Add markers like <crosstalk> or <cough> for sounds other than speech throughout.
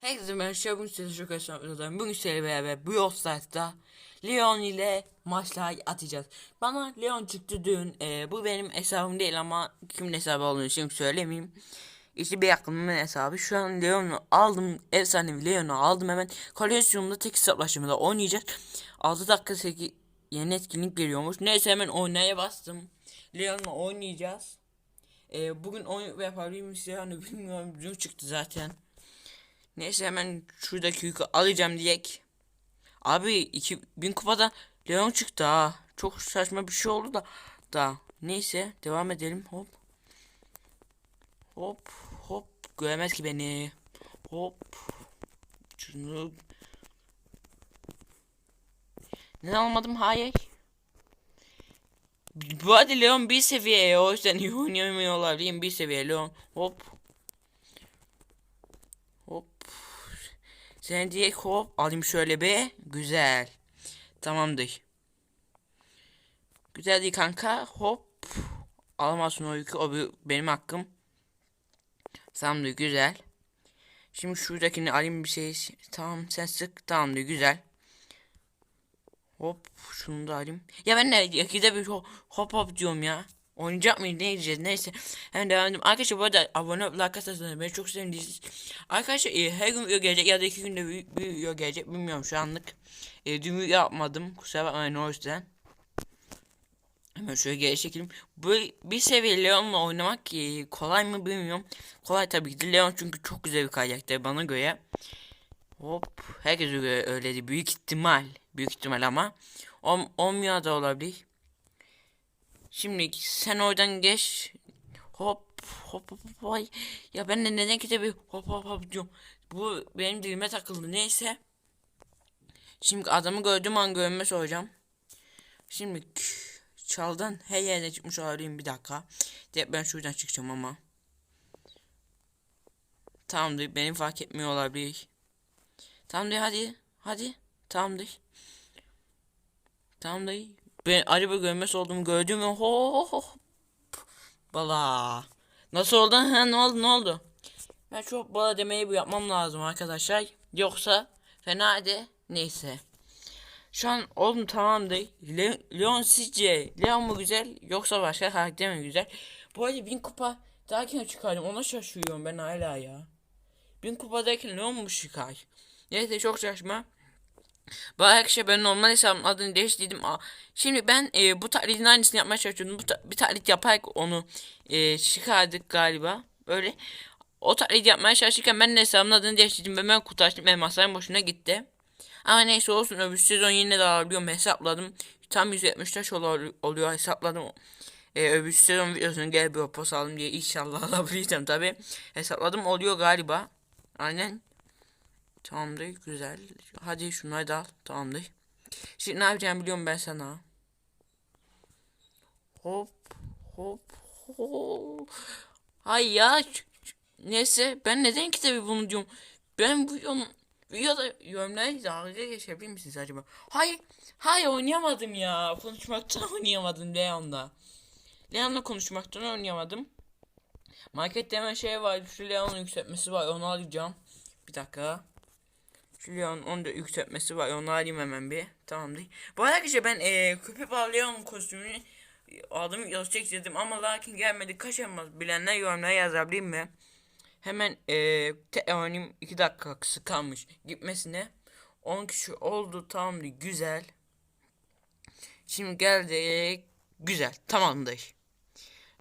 Herkese merhaba, bugün size çok hoşçakalın. Bugün sizlerle beraber bu Yolstart'ta Leon ile maçlar atacağız. Bana Leon çıktı dün. Ee, bu benim hesabım değil ama kimin hesabı olduğunu şimdi söylemeyeyim. İşte bir yakınımın hesabı. Şu an Leon'u aldım. Efsanevi Leon'u aldım hemen. Koleksiyonumda tek hesaplaşmada oynayacağız. 6 dakika 8 yeni etkinlik geliyormuş. Neyse hemen oynaya bastım. Leon'la oynayacağız. Ee, bugün oyun yapabilir miyiz yani bilmiyorum. Dün çıktı zaten. Neyse hemen şuradaki yükü alacağım diyek. Abi 2000 kupada Leon çıktı ha. Çok saçma bir şey oldu da. Da neyse devam edelim hop. Hop hop göremez ki beni. Hop. Şunu ne almadım hayır. Bu arada Leon bir seviye o yüzden oynayamıyorlar bir seviye Leon. Hop. Sen diye hop alayım şöyle be. Güzel. Tamamdır. Güzel değil kanka. Hop. Alamazsın o yükü. O bir- benim hakkım. Tamamdır güzel. Şimdi şuradakini alayım bir şey. Tamam sen sık. Tamamdır güzel. Hop şunu da alayım. Ya ben de ikide bir hop, hop diyorum ya. Oynayacak mıyız ne diyeceğiz neyse. Hemen devam edelim. Arkadaşlar bu arada abone olup like atarsanız beni çok sevindiniz. Arkadaşlar e, her gün video gelecek ya da iki günde bir, bir video gelecek bilmiyorum şu anlık. E, dün video yapmadım kusura bakmayın o yüzden. Hemen şöyle geri çekelim. Bu bir seviye Leon'la oynamak e, kolay mı bilmiyorum. Kolay tabii ki Leon çünkü çok güzel bir karakter bana göre. Hop. Herkese göre öyleydi. Büyük ihtimal. Büyük ihtimal ama. Om, olmuyor da olabilir. Şimdi sen oradan geç. Hop hop hop hop. Ya ben de neden ki bir hop hop hop diyorum. Bu benim dilime takıldı. Neyse. Şimdi adamı gördüğüm an görme soracağım. Şimdi çaldın her yerde çıkmış olabilirim bir dakika. De ben şuradan çıkacağım ama. Tamamdır benim fark etmiyor olabilir. Tamamdır hadi. Hadi. Tamamdır. Tamamdır. Ben araba görmesi olduğumu gördüm ve ho Bala. Nasıl oldu? Ha ne oldu ne oldu? Ben çok bala demeyi bu yapmam lazım arkadaşlar. Yoksa fena hadi. Neyse. Şu an oğlum tamamdır. Le Leon sizce Leon mu güzel yoksa başka karakter mi güzel? Bu arada bin kupa derken çıkardım ona şaşırıyorum ben hala ya. Bin kupadayken Leon mu çıkar? Neyse çok saçma. Bu arkadaşlar ben normal hesabımın adını değiştirdim. Aa, Şimdi ben e, bu taklitin aynısını yapmaya çalışıyordum. Bu ta- bir taklit yaparak onu e, çıkardık galiba. Böyle. O taklit yapmaya çalışırken ben de hesabımın adını değiştirdim ve ben kutu açtım. Benim hasarım boşuna gitti. Ama neyse olsun öbür sezon yine de alabiliyorum hesapladım. Tam 170 taş ol- oluyor hesapladım. E, öbür sezon videosunu gel bir post aldım diye inşallah <laughs> alabileceğim tabi. Hesapladım oluyor galiba. Aynen. Tamamdır güzel. Hadi şunları da al. Tamamdır. Şimdi ne yapacağım biliyorum ben sana. Hop hop hop. Hay ya. Neyse ben neden kitabı bunu diyorum. Ben bu videonun videoda yorumları dalga geçebilir misiniz acaba? Hayır. Hayır oynayamadım ya. Konuşmaktan <laughs> oynayamadım Leon'la. Leon'la konuşmaktan oynayamadım. Markette hemen şey var. Şu Leon'un yükseltmesi var. Onu alacağım. Bir dakika. Şu Leon onu da yükseltmesi var. Onu alayım hemen bir. Tamamdır. Bu arada arkadaşlar ben e, balığı Leon kostümünü aldım yazı çektirdim ama lakin gelmedi. Kaçamaz bilenler yorumlara yazabilir mi? Hemen e, oynayayım. 2 dakika kısa kalmış gitmesine. 10 kişi oldu tamamdır güzel. Şimdi geldik. Güzel tamamdır.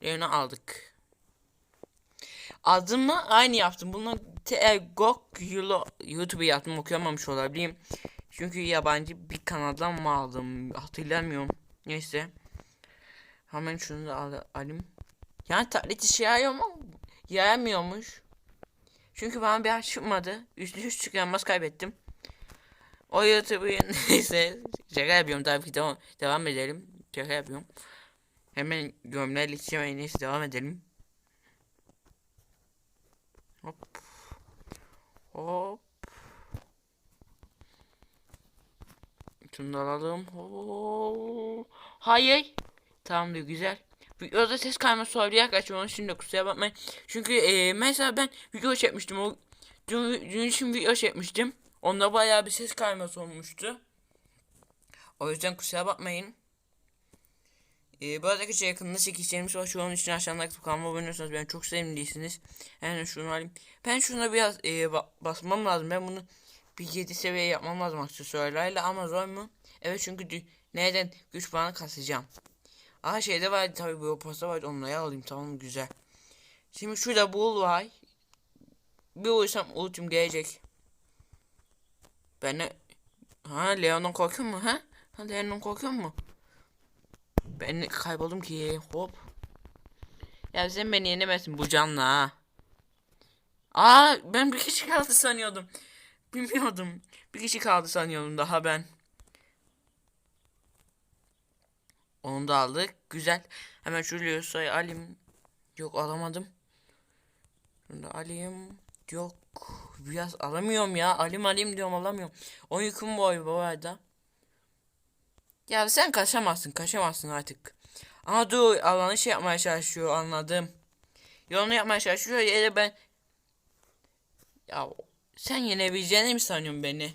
Leon'u aldık. Adımı aynı yaptım. Bunu Gok YouTube'a yaptım okuyamamış olabilirim. Çünkü yabancı bir kanaldan mı aldım hatırlamıyorum. Neyse. Hemen şunu da al alayım. Yani taklit işe yarıyor mu? Çünkü bana bir çıkmadı. Üstü üst çıkarmaz kaybettim. O YouTube'u <laughs> neyse. Şaka yapıyorum tabii ki devam, devam edelim. Şaka yapıyorum. Hemen gömleği iletişime neyse devam edelim. Hop. Şunu alalım. Hayır. Tamamdır güzel. Videoda ses kayması olabilir arkadaşlar. Onun için de kusura bakmayın. Çünkü e, mesela ben video çekmiştim. O Dün, dün için video çekmiştim. Onda bayağı bir ses kayması olmuştu. O yüzden kusura bakmayın. Ee, bu arada şey yakında çekeceğimiz var. Şu an için aşağıdaki kanalıma abone olursanız ben çok sevimliysiniz. Yani şunu alayım. Ben şuna biraz e, ba- basmam lazım. Ben bunu bir 7 seviye yapmam lazım aksesuarlarla ama zor mu? Evet çünkü nereden güç puanı kasacağım. Aha şeyde var tabi bu pasta var onları alayım tamam güzel. Şimdi şurada bul var. Bir vursam ultim gelecek. Ben de... Ha Leon'dan korkuyor mu ha? Ha Leon'dan korkuyor mu? Ben kayboldum ki hop. Ya sen beni yenemezsin bu canla ha. Aa ben bir kişi kaldı sanıyordum. Bilmiyordum. Bir kişi kaldı sanıyordum daha ben. Onu da aldık. Güzel. Hemen şu Leosa'yı alayım. Yok alamadım. Şunu da alayım. Yok. Biraz alamıyorum ya. Alayım alayım diyorum alamıyorum. O yüküm boy bu arada. Ya sen kaçamazsın kaçamazsın artık. Ama dur alanı şey yapmaya çalışıyor anladım. Yolunu yapmaya çalışıyor ya ben... Ya sen yenebileceğini mi sanıyorsun beni?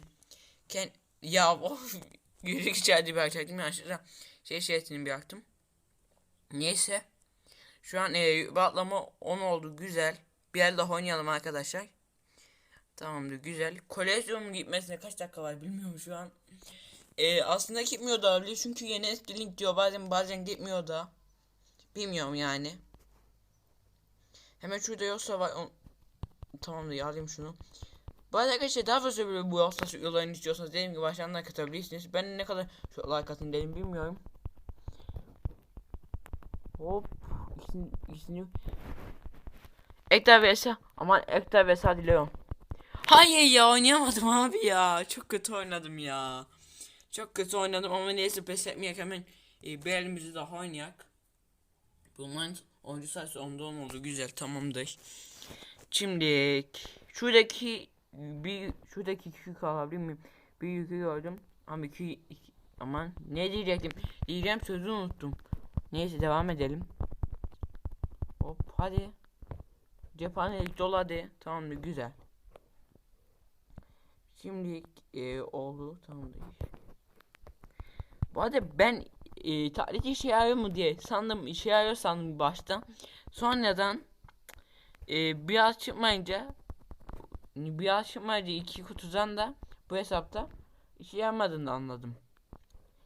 Ken... Ya <laughs> of. Yürük içeride bırakacaktım yanlışlıkla. Şey şeysini bıraktım. Neyse. Şu an e, atlama 10 oldu güzel. Bir el daha oynayalım arkadaşlar. Tamamdır güzel. Kolezyonun gitmesine kaç dakika var bilmiyorum şu an. E, aslında gitmiyor da olabilir çünkü yeni eski link diyor bazen bazen gitmiyor da. Bilmiyorum yani. Hemen şurada yoksa var. On... Tamamdır alayım şunu. Bu arada arkadaşlar daha fazla böyle bu hafta yollarını istiyorsanız dediğim gibi aşağıdan like atabilirsiniz. Ben ne kadar şu like atın dedim bilmiyorum. Hop. İkisini, ikisini. Ekta vs. Aman Ekta vs Leon. Hayır ya oynayamadım abi ya. Çok kötü oynadım ya. Çok kötü oynadım ama neyse pes etmeyek hemen e, bir daha oynayak. Bunların oyuncu sayısı 10'da 10 oldu. Güzel tamamdır. Şimdi şuradaki bir şuradaki iki yük alabilir miyim? Bir yükü gördüm. Ama iki, iki aman ne diyecektim? Diyeceğim sözü unuttum. Neyse devam edelim. Hop hadi. Cephanelik dolu hadi. Tamamdır güzel. Şimdi e, oldu tamamdır. Bu arada ben e, tarih işe yarıyor mu diye sandım işe yarıyor sandım başta. Sonradan e, biraz çıkmayınca biraz çıkmayınca iki kutudan da bu hesapta işe yaramadığını anladım.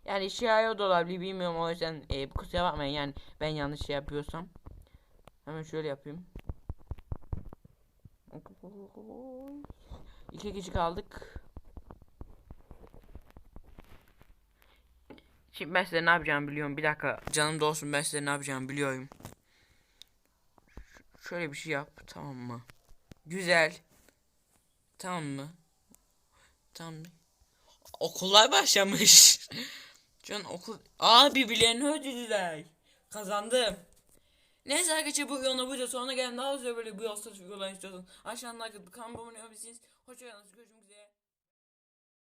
Yani işe yarıyor da olabilir bilmiyorum o yüzden e, kusura bakmayın yani ben yanlış şey yapıyorsam. Hemen şöyle yapayım. İki kişi kaldık. Şimdi ben size ne yapacağımı biliyorum. Bir dakika canım dolsun ben size ne yapacağımı biliyorum. Ş- şöyle bir şey yap tamam mı? Güzel. Tamam mı? Tamam mı? Okullar başlamış. <laughs> Can okul... Aa birbirlerini öldürdüler. Kazandım. Neyse arkadaşlar bu videonun burada sonra gelen daha güzel böyle bu yolsuz videolar istiyorsanız aşağıdan like atıp kanalıma abone olabilirsiniz. Hoşçakalın görüşmek üzere.